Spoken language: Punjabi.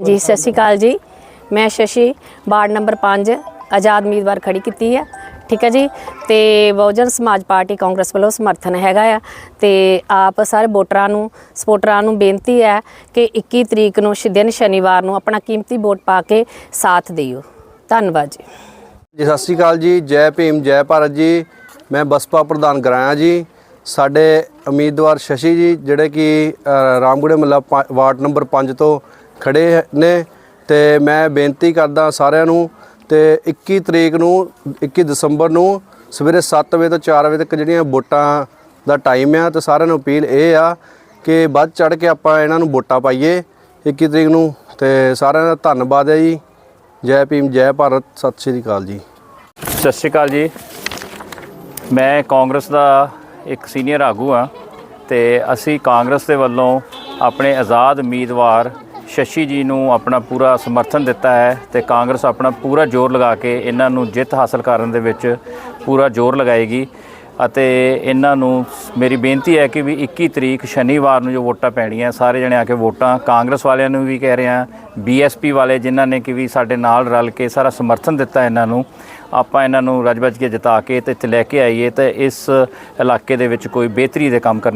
ਜੀ, ਸਤਿ ਸ਼੍ਰੀ ਅਕਾਲ ਜੀ। ਮੈਂ ਸ਼ਸ਼ੀ, ਵਾਰਡ ਨੰਬਰ 5 ਆਜ਼ਾਦ ਉਮੀਦਵਾਰ ਖੜੀ ਕੀਤੀ ਹੈ ਠੀਕ ਹੈ ਜੀ? ਤੇ ਬਹੁਜਨ ਸਮਾਜ ਪਾਰਟੀ ਕਾਂਗਰਸ ਵੱਲੋਂ ਸਮਰਥਨ ਹੈਗਾ ਆ। ਤੇ ਆਪ ਸਾਰੇ ਵੋਟਰਾਂ ਨੂੰ ਸਪੋਰਟਰਾਂ ਨੂੰ ਬੇਨਤੀ ਹੈ ਕਿ 21 ਤਰੀਕ ਨੂੰ ਦਿਨ ਸ਼ਨੀਵਾਰ ਨੂੰ ਆਪਣਾ ਕੀਮਤੀ ਵੋਟ ਪਾ ਕੇ ਸਾਥ ਦਿਓ। ਧੰਨਵਾਦ ਜੀ। ਜੀ, ਸਤਿ ਸ਼੍ਰੀ ਅਕਾਲ ਜੀ। ਜੈ ਭੀਮ, ਜੈ ਭਾਰਤ ਜੀ। ਮੈਂ ਬਸਪਾ ਪ੍ਰਧਾਨ ਗਰਾਇਆ ਜੀ। ਸਾਡੇ ਉਮੀਦਵਾਰ ਸ਼ਸ਼ੀ ਜੀ, ਜਿਹੜੇ ਕਿ ਰਾਮਗੁੜੇ ਰਾਮਗੜ੍ਹੇ ਮੱਲਾ ਵਾਰਡ ਨੰਬਰ 5 ਤੋਂ ਖੜੇ ਨੇ ਤੇ ਮੈਂ ਬੇਨਤੀ ਕਰਦਾ ਸਾਰਿਆਂ ਨੂੰ ਤੇ 21 ਤਰੀਕ ਨੂੰ 21 ਦਸੰਬਰ ਨੂੰ ਸਵੇਰੇ 7 ਵਜੇ ਤੋਂ 4 ਵਜੇ ਤੱਕ ਜਿਹੜੀਆਂ ਵੋਟਾਂ ਦਾ ਟਾਈਮ ਆ ਤੇ ਸਾਰਿਆਂ ਨੂੰ ਅਪੀਲ ਇਹ ਆ ਕਿ ਵੱਧ ਚੜ ਕੇ ਆਪਾਂ ਇਹਨਾਂ ਨੂੰ ਵੋਟਾਂ ਪਾਈਏ 21 ਤਰੀਕ ਨੂੰ ਤੇ ਸਾਰਿਆਂ ਦਾ ਧੰਨਵਾਦ ਹੈ ਜੀ। ਜੈ ਭੀਮ, ਜੈ ਭਾਰਤ, ਸਤਿ ਸ਼੍ਰੀ ਅਕਾਲ ਜੀ। ਸਤਿ ਸ਼੍ਰੀ ਅਕਾਲ ਜੀ। ਮੈਂ ਕਾਂਗਰਸ ਦਾ ਇੱਕ ਸੀਨੀਅਰ ਆਗੂ ਹਾਂ ਤੇ ਅਸੀਂ ਕਾਂਗਰਸ ਦੇ ਵੱਲੋਂ ਆਪਣੇ ਆਜ਼ਾਦ ਉਮੀਦਵਾਰ ਸ਼ਸ਼ੀ ਜੀ ਨੂੰ ਆਪਣਾ ਪੂਰਾ ਸਮਰਥਨ ਦਿੱਤਾ ਹੈ ਤੇ ਕਾਂਗਰਸ ਆਪਣਾ ਪੂਰਾ ਜ਼ੋਰ ਲਗਾ ਕੇ ਇਹਨਾਂ ਨੂੰ ਜਿੱਤ ਹਾਸਲ ਕਰਨ ਦੇ ਵਿੱਚ ਪੂਰਾ ਜ਼ੋਰ ਲਗਾਏਗੀ। ਅਤੇ ਇਹਨਾਂ ਨੂੰ ਮੇਰੀ ਬੇਨਤੀ ਹੈ ਕਿ ਵੀ 21 ਤਰੀਕ ਸ਼ਨੀਵਾਰ ਨੂੰ ਜੋ ਵੋਟਾਂ ਪੈਣੀਆਂ, ਸਾਰੇ ਜਣੇ ਆ ਕੇ ਵੋਟਾਂ ਕਾਂਗਰਸ ਵਾਲਿਆਂ ਨੂੰ ਵੀ ਕਹਿ ਰਹੇ ਹਾਂ ਬੀਐਸਪੀ ਵਾਲੇ ਜਿਨ੍ਹਾਂ ਨੇ ਕਿ ਵੀ ਸਾਡੇ ਨਾਲ ਰਲ ਕੇ ਸਾਰਾ ਸਮਰਥਨ ਦਿੱਤਾ ਇਹਨਾਂ ਨੂੰ, ਆਪਾਂ ਇਹਨਾਂ ਨੂੰ ਰੱਜ-ਬੱਜ ਕੇ ਜਿਤਾ ਕੇ ਤੇ ਇੱਥੇ ਲੈ ਕੇ ਆਈਏ ਤੇ ਇਸ ਇਲਾਕੇ ਦੇ ਵਿੱਚ ਕੋਈ ਬਿਹਤਰੀ ਦੇ ਕੰਮ ਕਰਨੇ